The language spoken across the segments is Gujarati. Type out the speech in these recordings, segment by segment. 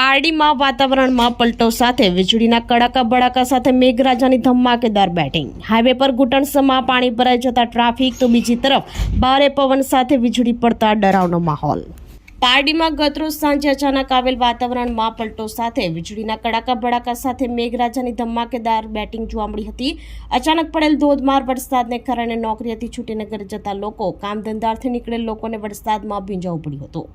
પારડીમાં વાતાવરણમાં પલટો સાથે વીજળીના કડાકા બડાકા સાથે મેઘરાજાની ધમાકેદાર બેટિંગ. હાઈવે પર ઘૂંટણસમાં પાણી ભરાઈ જતા ટ્રાફિક તો બીજી તરફ ભારે પવન સાથે વીજળી પડતા ડરાવનો માહોલ. પારડીમાં ગતરોજ સાંજે અચાનક આવેલ વાતાવરણમાં પલટો સાથે વીજળીના કડાકા બડાકા સાથે મેઘરાજાની ધમાકેદાર બેટિંગ જોવા મળી હતી. અચાનક પડેલ ધોધમાર વરસાદને કારણે નોકરીથી ઘરે જતા લોકો કામ ધંધાર્થે નીકળેલ લોકોને વરસાદમાં ભીંજાવું પડ્યું હતું.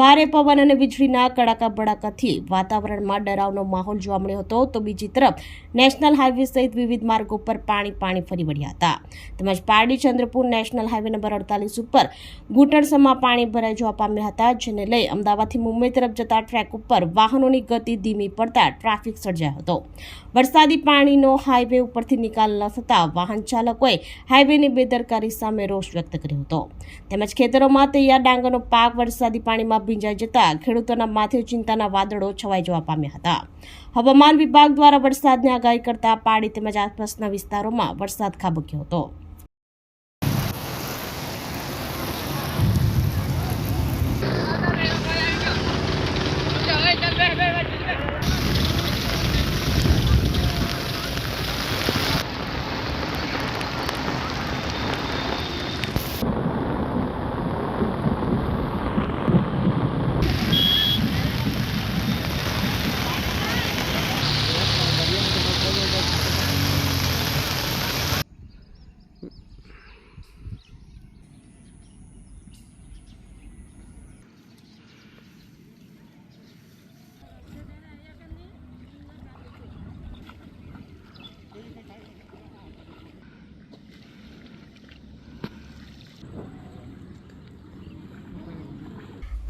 ભારે પવન અને વીજળીના કડાકા બડાકાથી વાતાવરણમાં ડરાવનો માહોલ જોવા મળ્યો હતો. તો બીજી તરફ, નેશનલ હાઈવે સહિત વિવિધ માર્ગો પર પાણી પાણી ફરી વળ્યા હતા. તેમજ Pardi Chandrapur national highway number અડતાલીસ ઉપર ઘૂંટણસમાં પાણી ભરાઈ જવા પામ્યા હતા. જેને લઈ અમદાવાદથી મુંબઈ તરફ જતા ટ્રેક ઉપર વાહનોની ગતિ ધીમી પડતા ટ્રાફિક સર્જાયો હતો. વરસાદી પાણીનો હાઈવે ઉપરથી નિકાલ ન થતાં વાહન ચાલકોએ હાઈવેની બેદરકારી સામે રોષ વ્યક્ત કર્યો હતો. તેમજ ખેતરોમાં તૈયાર ડાંગરનો પાક વરસાદી પાણીમાં ભીંજાઈ જતા ખેડૂતોના માથે ચિંતાના વાદળો છવાઈ જવા પામ્યા હતા. હવામાન વિભાગ દ્વારા વરસાદની આગાહી કરતા પાડી તેમજ આસપાસના વિસ્તારોમાં વરસાદ ખાબક્યો હતો. Thank